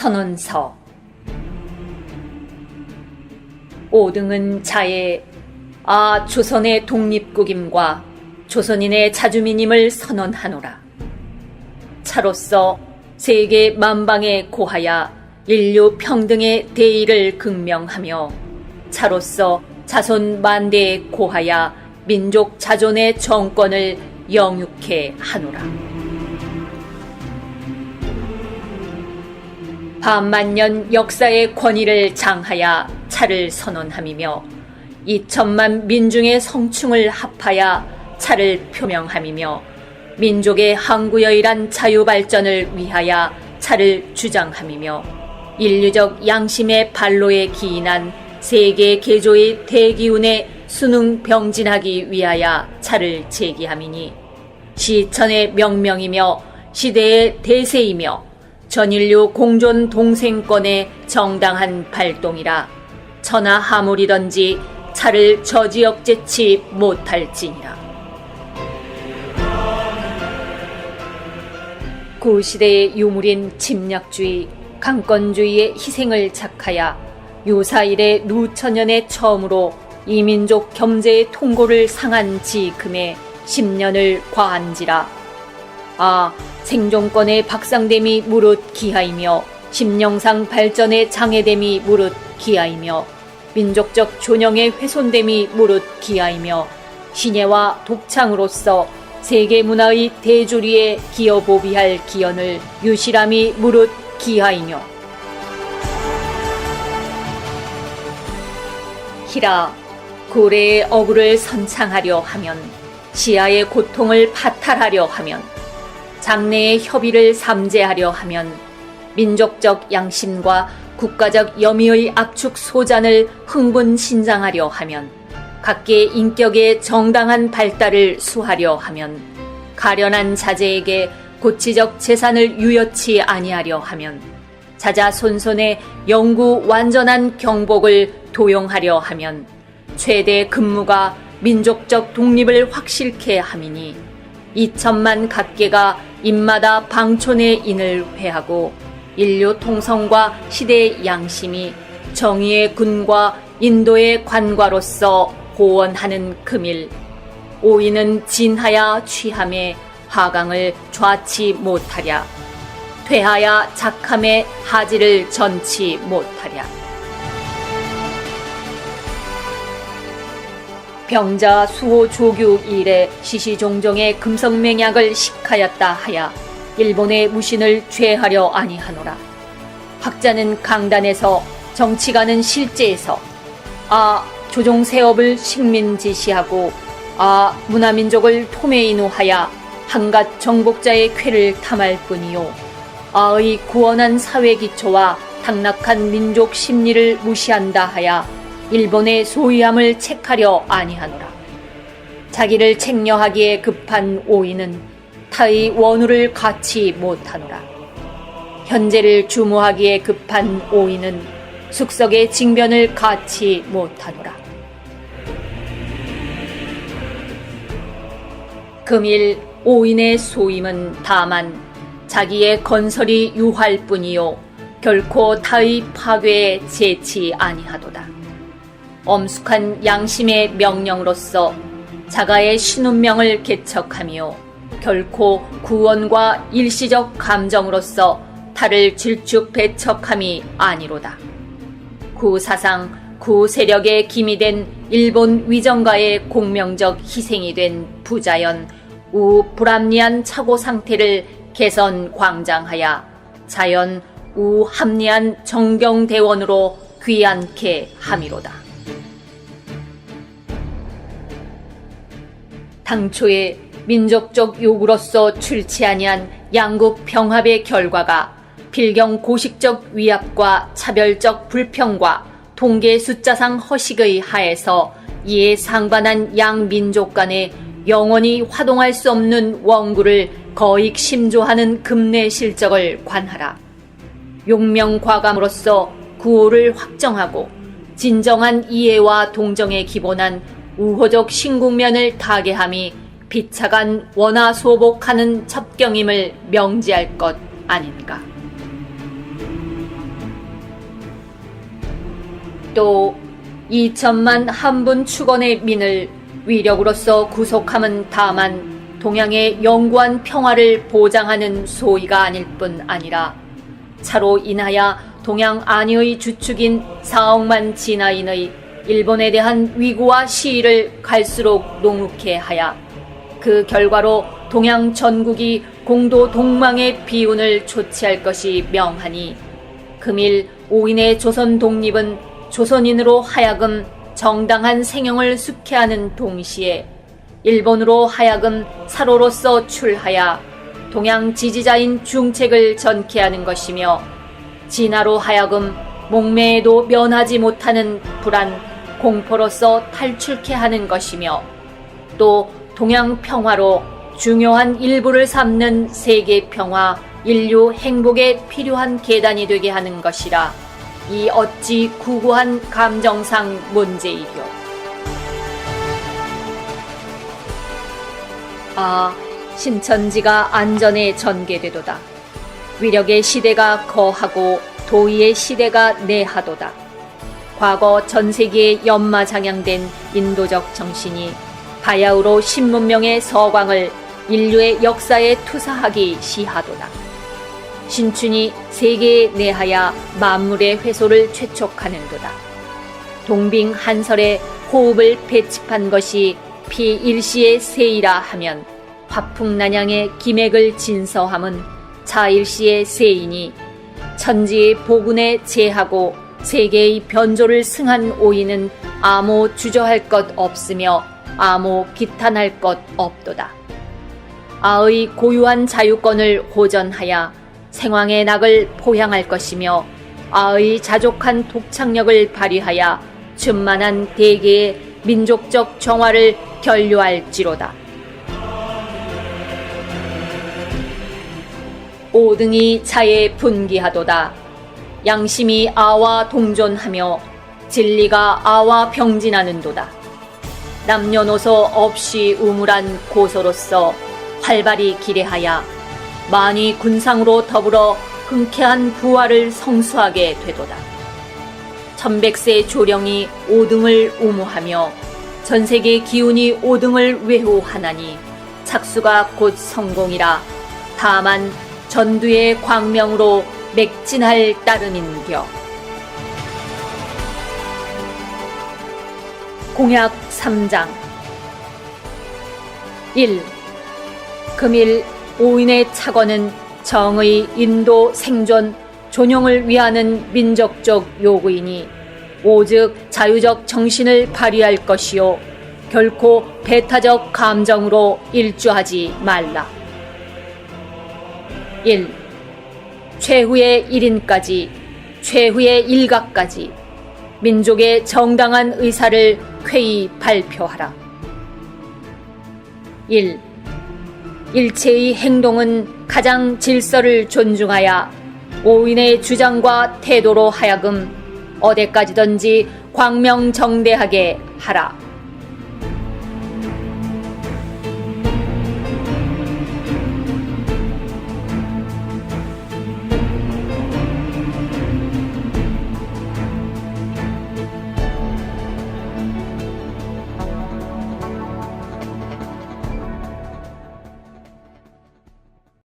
선언서 5등은 자의 아 조선의 독립국임과 조선인의 자주민임을 선언하노라. 차로서 세계 만방에 고하야 인류 평등의 대의를 극명하며 차로서 자손 만대에 고하야 민족 자존의 정권을 영육해 하노라. 반만년 역사의 권위를 장하야 차를 선언함이며 이천만 민중의 성충을 합하야 차를 표명함이며 민족의 항구여일한 자유발전을 위하여 차를 주장함이며 인류적 양심의 발로에 기인한 세계 개조의 대기운에 수능 병진하기 위하여 차를 제기함이니 시천의 명명이며 시대의 대세이며 전인류 공존 동생권의 정당한 발동이라 천하 하물이던지 차를 저지역제치 못할지니라. 구시대의 유물인 침략주의, 강권주의의 희생을 착하여 유사일의 루천년의 처음으로 이민족 겸재의 통고를 상한 지금에 10년을 과한지라. 아, 생존권의 박상됨이 무릇 기하이며 심령상 발전의 장애됨이 무릇 기하이며 민족적 존영의 훼손됨이 무릇 기하이며 신예와 독창으로서 세계 문화의 대주리에 기여보비할 기연을 유실함이 무릇 기하이며. 히라 고래의 어구를 선창하려 하면 시야의 고통을 파탈하려 하면 장래의 협의를 삼재하려 하면 민족적 양심과 국가적 염의의 압축 소잔을 흥분 신장하려 하면 각계의 인격의 정당한 발달을 수하려 하면 가련한 자제에게 고치적 재산을 유여치 아니하려 하면 자자 손손의 영구 완전한 경복을 도용하려 하면 최대 근무가 민족적 독립을 확실케 함이니 이천만 각계가 입마다 방촌의 인을 회하고 인류 통성과 시대의 양심이 정의의 군과 인도의 관과로서 호원하는 금일 오이는 진하야 취함에 화강을 좌치 못하랴 퇴하야 작함에 하지를 전치 못하랴 병자 수호 조규 일에 시시종종의 금성맹약을 식하였다 하야 일본의 무신을 죄하려 아니하노라. 학자는 강단에서 정치가는 실제에서 아 조종 세업을 식민지시하고 아 문화민족을 토메이노하야 한갓 정복자의 쾌를 탐할 뿐이요 아의 구원한 사회 기초와 당락한 민족 심리를 무시한다 하야 일본의 소위함을 책하려 아니하노라. 자기를 책녀하기에 급한 오이는 타의 원우를 갖지 못하노라. 현재를 주무하기에 급한 오이는 숙석의 징변을 갖지 못하노라. 금일 오인의 소임은 다만 자기의 건설이 유할 뿐이요 결코 타의 파괴에 제치 아니하도다. 엄숙한 양심의 명령으로서 자가의 신운명을 개척하며 결코 구원과 일시적 감정으로서 타를 질축 배척함이 아니로다. 구사상 구세력의 기미 된 일본 위정가의 공명적 희생이 된 부자연 우 불합리한 차고 상태를 개선 광장하여 자연 우 합리한 정경대원으로 귀환케 함이로다. 당초에 민족적 요구로서 출치 아니한 양국 병합의 결과가 필경 고식적 위압과 차별적 불평과 통계 숫자상 허식의 하에서 이에 상반한 양민족 간에 영원히 화동할 수 없는 원구를 거익 심조하는 금내 실적을 관하라. 용명 과감으로서 구호를 확정하고 진정한 이해와 동정에 기본한 우호적 신국면을 타개함이 비차간 원화 소복하는 첩경임을 명지할 것 아닌가. 또 2천만 한분 축원의 민을 위력으로서 구속함은 다만 동양의 영구한 평화를 보장하는 소위가 아닐 뿐 아니라 차로 인하여 동양 안위의 주축인 4억만 진화인의 일본에 대한 위구와 시위를 갈수록 농후케 하여 그 결과로 동양 전국이 공도 동망의 비운을 조치할 것이 명하니 금일 오인의 조선 독립은 조선인으로 하여금 정당한 생영을 숙해하는 동시에 일본으로 하여금 사로로서 출하여 동양 지지자인 중책을 전케하는 것이며 진화로 하여금 목매에도 면하지 못하는 불안 공포로서 탈출케 하는 것이며 또 동양 평화로 중요한 일부를 삼는 세계 평화, 인류 행복에 필요한 계단이 되게 하는 것이라 이 어찌 구구한 감정상 문제이려. 아, 신천지가 안전에 전개되도다. 위력의 시대가 거하고 도의의 시대가 내하도다. 과거 전 세계에 연마장양된 인도적 정신이 바야흐로 신문명의 서광을 인류의 역사에 투사하기 시하도다. 신춘이 세계에 내하여 만물의 회소를 최촉하는도다. 동빙 한설에 호흡을 배치한 것이 피 일시의 세이라 하면 화풍난양의 기맥을 진서함은 차일시의 세이니 천지의 보군에 제하고 세계의 변조를 승한 오이는 아무 주저할 것 없으며 아무 비탄할 것 없도다. 아의 고유한 자유권을 호전하여 생황의 낙을 포향할 것이며 아의 자족한 독창력을 발휘하여 충만한 대개의 민족적 정화를 결류할지로다. 오등이 차에 분기하도다. 양심이 아와 동존하며 진리가 아와 병진하는도다. 남녀노소 없이 우물한 고소로서 활발히 기례하여 만이 군상으로 더불어 흔쾌한 부활을 성수하게 되도다. 천백세 조령이 오등을 우무하며 전세계 기운이 오등을 외호하나니 착수가 곧 성공이라 다만 전두의 광명으로 맥진할 따름인겨. 공약 3장 1. 금일 오인의 착언은 정의 인도 생존 존용을 위하는 민족적 요구이니 오직 자유적 정신을 발휘할 것이요 결코 배타적 감정으로 일주하지 말라. 1. 최후의 1인까지, 최후의 일각까지 민족의 정당한 의사를 쾌히 발표하라. 1. 일체의 행동은 가장 질서를 존중하여 오인의 주장과 태도로 하여금 어디까지든지 광명정대하게 하라.